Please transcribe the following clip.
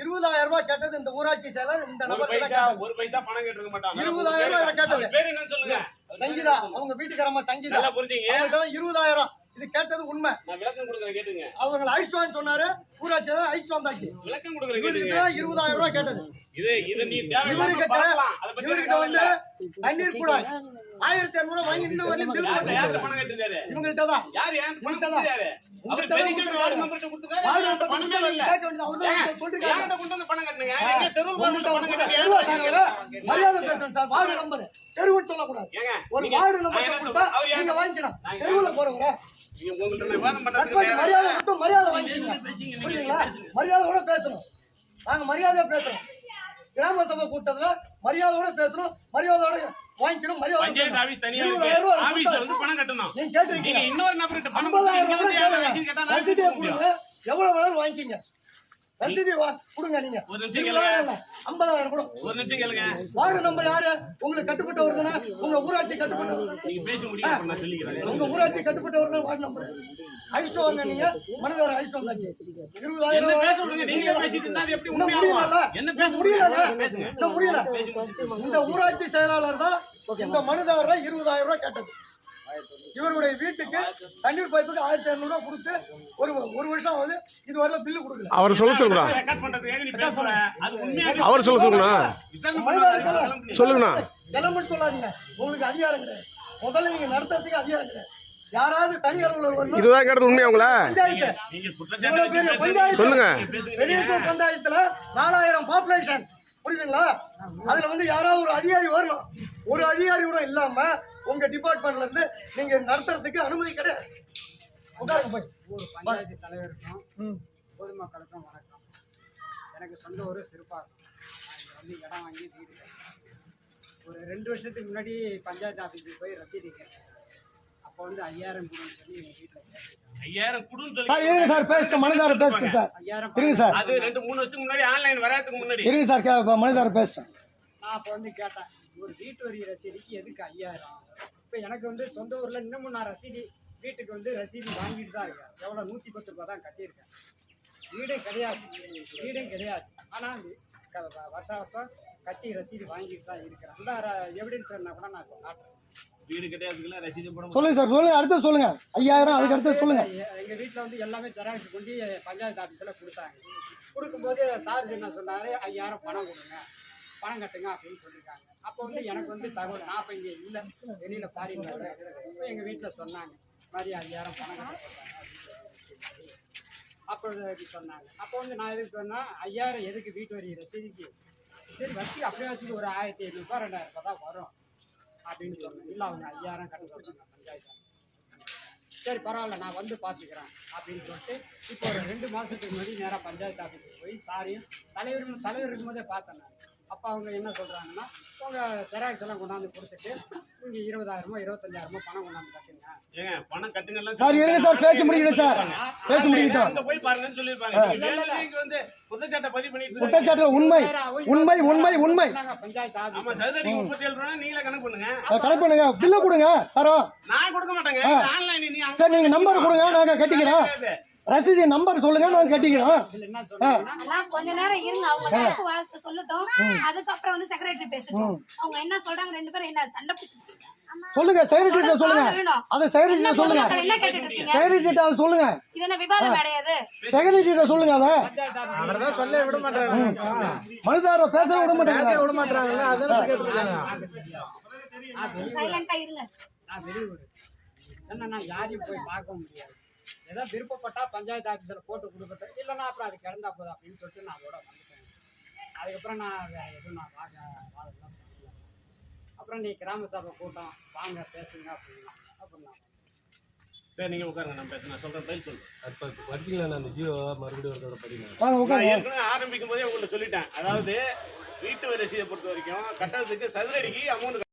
இருபதாயிரம் ரூபாய் கேட்டது இந்த ஊராட்சி செயலர் இந்த ஒரு பைசா பணம் கேட்டிருக்க மாட்டான். இருபதாயிரம் ரூபாய் கேட்டது. அவர் பேர் என்னன்னு சொல்லுங்க. சங்கீதா அவங்க வீட்டுக்காரம்மா சங்கீதா. புரிஞ்சுங்க. இருபதாயிரம். இது கேட்டது உண்மை. நான் விளக்கம் கொடுக்குறேன் கேட்டுங்க. அவங்க ஐஸ்வான் சொன்னாரு ஊராட்சி செயலர் ஐஸ்வான் தாச்சு. விளக்கம் கொடுக்குறேன் கேட்டுங்க. இருபதாயிரம் ரூபாய் கேட்டது. இது நீ இவர்கிட்ட இவர்கிட்ட வந்து கவலை தண்ணீர் கூட ஆயிரத்தி இரநூறு வாங்கி இன்னும் வரலையும் பில் பணம்? இவங்கள்ட்ட தான். யார் ஏன் பணம் உங்கள்கிட்ட தான். அவர். மரியாதை பேசுறேன் சார். வார்டு நம்பர் தெருவுன்னு சொல்லக்கூடாது. ஒரு வார்டு நம்பர் கொடுத்தா நீங்க வாங்கிக்கணும். தெருவுல போறவங்க மரியாதை. கொடுத்து மரியாதை வாங்கிக்கீங்க. புரியுங்களா பேசுங்க. மரியாதையோட பேசணும். நாங்க மரியாதையா பேசுறோம். கிராம சபை கூட்டத்துல மரியாதையோட பேசணும் மரியாதையோட வாங்கிக்கணும் மரியாதை ஆபீஸ் தனியா இருக்கு. ஆபீஸ்ல வந்து பணம் கட்டணும் நீங்க கேட்டிருக்கீங்க இன்னொரு நபர்கிட்ட பணம். ரசீது. கொடுங்க எவ்வளவு வேணாலும் வாங்கிக்கங்க ரசீதி வா கொடுங்க நீங்க. ஐம்பதாயிரம் கூட. ஒரு நிமிஷம் கேளுங்க. வார்டு நம்பர் யாரு? உங்களுக்கு கட்டுப்பட்டவர் தானே உங்க ஊராட்சி கட்டுப்பட்டவர் நீங்க பேச முடியும் அப்புறம் நான் சொல்லிக்கிறேன். உங்க ஊராட்சி கட்டுப்பட்டவர் தான் வார்டு நம்பர். அழிச்சு வாங்க நீங்க. மனிதர் வந்தாச்சு. இருபதாயிரம் பேச விடுங்க நீங்க பேசிட்டு இருந்தா எப்படி முடியல என்ன பேச முடியல முடியல பேசுங்க. இன்னும் முடியல. பேசி முடிச்சிட்டு இந்த ஊராட்சி செயலாளர் தான் இந்த மனுதாரர் இருபதாயிரம் ரூபாய் கேட்டது. இவருடைய வீட்டுக்கு தண்ணீர் பைப்புக்கு ஆயிரத்தி இரநூறு ரூபாய் கொடுத்து ஒரு ஒரு வருஷம் ஆகுது. இது வரல பில்லு கொடுக்கல. அவர் சொல்ல சொல்லுங்கண்ணா. அவர் சொல்ல சொல்லுங்கண்ணா. சொல்லுங்கண்ணா. கிளம்புன்னு சொல்லாதீங்க. உங்களுக்கு அதிகாரம் கிடையாது. முதல்ல நீங்க நடத்துறதுக்கு அதிகாரம் கிடையாது. யாராவது தனி அலுவலர் இருபதாயிரம் கேட்டது உண்மையா உங்கள? பஞ்சாயத்து. சொல்லுங்க. பஞ்சாயத்துல நாலாயிரம் பாப்புலேஷன் புரியுதுங்களா? அதுல வந்து யாராவது ஒரு அதிகாரி வரணும். ஒரு அதிகாரி கூட இல்லாம உங்க டிபார்ட்மெண்ட்ல இருந்து நீங்க நடத்துறதுக்கு அனுமதி கிடையாது. உட்காருங்க போய். ஊர் பஞ்சாயத்து தலைவருக்கும் ம். பொதுமக்களுக்கும் வணக்கம். எனக்கு சொந்த நான் இங்க வந்து இடம் வாங்கி வீடு. ஒரு ரெண்டு வருஷத்துக்கு முன்னாடி பஞ்சாயத்து ஆஃபீஸுக்கு போய் ரசீது கேட்டேன். அப்போ வந்து ஐயாயிரம் கொடுன்னு சொல்லி எங்கள் வீட்டில் ஐயாயிரம் குடுன்னு சார் இருங்க சார் பேசிட்டு மனிதார பேசிட்டு சார். ஐயாயிரம் இருங்க சார். அது ரெண்டு மூணு வருஷத்துக்கு முன்னாடி ஆன்லைன் வராதுக்கு முன்னாடி. இருங்க சார் மனிதார பேசிட்டேன். நான் அப்போ வந்து கேட்டேன் ஒரு வீட்டு வரி ரசீதுக்கு எதுக்கு ஐயாயிரம்? இப்போ எனக்கு வந்து சொந்த ஊரில் இன்னமும் நான் ரசீது வீட்டுக்கு வந்து ரசீது வாங்கிட்டு தான் இருக்கேன். எவ்வளோ நூற்றி பத்து ரூபா தான் கட்டியிருக்கேன். வீடும் கிடையாது. வீடும் கிடையாது. ஆனால் வருஷம் வருஷம் கட்டி ரசீது வாங்கிட்டு தான் இருக்கிறேன். அந்த எவிடன்ஸ் வேணா கூட நான் காட்டுறேன். வீடு கிடையாதுக்குள்ள ரசீது போட சொல்லுங்க சார் சொல்லுங்க. அடுத்து சொல்லுங்க. ஐயாயிரம் அதுக்கு அடுத்து சொல்லுங்க. எங்க வீட்டில் வந்து எல்லாமே ஜெராக்ஸ் கொண்டு பஞ்சாயத்து ஆஃபீஸில் கொடுத்தாங்க. கொடுக்கும்போது சார் என்ன சொன்னார்? ஐயாயிரம் பணம் கொடுங்க. பணம் கட்டுங்க அப்படின்னு சொல்லியிருக்காங்க அப்போ வந்து எனக்கு வந்து தகவல் நான் இப்போ இங்கே இல்லை. வெளியில் ஃபாரின் இப்போ எங்கள் வீட்டில் சொன்னாங்க மாதிரி ஐயாயிரம் பணம் கட்ட அப்பொழுது சொன்னாங்க. அப்போ வந்து நான் எதுக்கு சொன்னால் ஐயாயிரம் எதுக்கு வீட்டு வரி ரசீதிக்கு? சரி வச்சு அப்படியே வச்சுக்கு ஒரு ஆயிரத்தி ஐநூறுபா ரெண்டாயிரம் ரூபா தான் வரும் அப்படின்னு சொன்னேன் இல்லை அவங்க ஐயாயிரம் கட்ட சொல்லுங்க பஞ்சாயத்து. சரி பரவாயில்ல நான் வந்து பார்த்துக்கிறேன் அப்படின்னு சொல்லிட்டு இப்போ ஒரு ரெண்டு மாதத்துக்கு முன்னாடி நேராக பஞ்சாயத்து ஆஃபீஸுக்கு போய் சாரியும் தலைவர் தலைவர் இருக்கும்போதே பார்த்தேன் நான். அப்போ அவங்க என்ன சொல்கிறாங்கன்னா உங்கள் ஜெராக்ஸ் எல்லாம் கொண்டாந்து கொடுத்துட்டு நீங்கள் இருபதாயிரமோ இருபத்தஞ்சாயிரமோ பணம் கொண்டாந்து கட்டுங்க. ஏங்க பணம் கட்டுங்க சார் இருங்க சார் பேசி முடிக்கணும் சார். பேசி முடிக்கட்டும் அங்க போய் பாருங்கன்னு சொல்லிருப்பாங்க நீங்க வேணும்னே இங்க வந்து குற்றச்சாட்டை பதிவு பண்ணிட்டு. குற்றச்சாட்டு உண்மை. உண்மை உண்மை உண்மை. பஞ்சாயத்து ஆமா சதுரடி முப்பத்தி ஏழு ரூபா நீங்களே கணக்கு பண்ணுங்க. அதை கனெக்ட் பண்ணுங்க. பில்ல கொடுங்க தரோம். நான் கொடுக்க மாட்டேங்க. ஆன்லைன் சரி நீங்க நம்பர் கொடுங்க நாங்க கட்டிக்கிறோம். ரசீது நம்பர் சொல்லுங்க நாங்க கட்டிக்கிறோம் கொஞ்ச நேரம் இருங்க அவங்க தரப்பு வார்த்தை சொல்லட்டும். அதுக்கப்புறம் வந்து செக்ரட்டரி பேசட்டும். அவங்க என்ன சொல்றாங்க ரெண்டு பேரும் என்ன சண்டை பிடிச்சிருக்கீங்க சொல்லுங்க செக்ரட்டரி சொல்லுங்க. அதை செக்ரட்டரி சொல்லுங்க. பொதுமக்கள் என்ன கேட்டுட்டு இருக்கீங்க? செக்ரட்டரி அதை சொல்லுங்க. இது என்ன விவாதம் கிடையாது செக்ரட்டரி சொல்லுங்க அதை. ஆஃபீஸ் சொல்ல விட மாட்டாங்க மனுதார பேச விட மாட்டாங்க விட அதான் கேட்டிருக்காங்க. சைலண்டா இருங்க. நான் யாரையும் போய் பார்க்க முடியாது. ஏதோ விருப்பப்பட்டா பஞ்சாயத்து ஆஃபீஸில் போட்டு கொடுக்கட்டும். இல்லைன்னா அப்புறம் அது கிடந்தா போதும் அப்படின்னு சொல்லிட்டு நான் அதோட வந்துட்டேன். அதுக்கப்புறம் நான் வேற எதுவும் நான் பார்க்க வாழலாம் அப்புறம் நீ கிராம சபை கூட்டம் வாங்க பேசுங்க அப்படின்னா அப்புறம் நான் சரி நீங்க உட்காருங்க நான் பேசுறேன். நான் சொல்றேன் பதில் சொல்லு ஜியோ மறுபடியும் ஒரு தடவை வாங்க உட்காருங்க. ஏற்கனவே ஆரம்பிக்கும் போதே உங்கள்ட்ட சொல்லிட்டேன். அதாவது வீட்டு வரி ரசீதை பொறுத்த வரைக்கும் கட்டணத்துக்கு சதுரடிக்கு அமௌண்ட்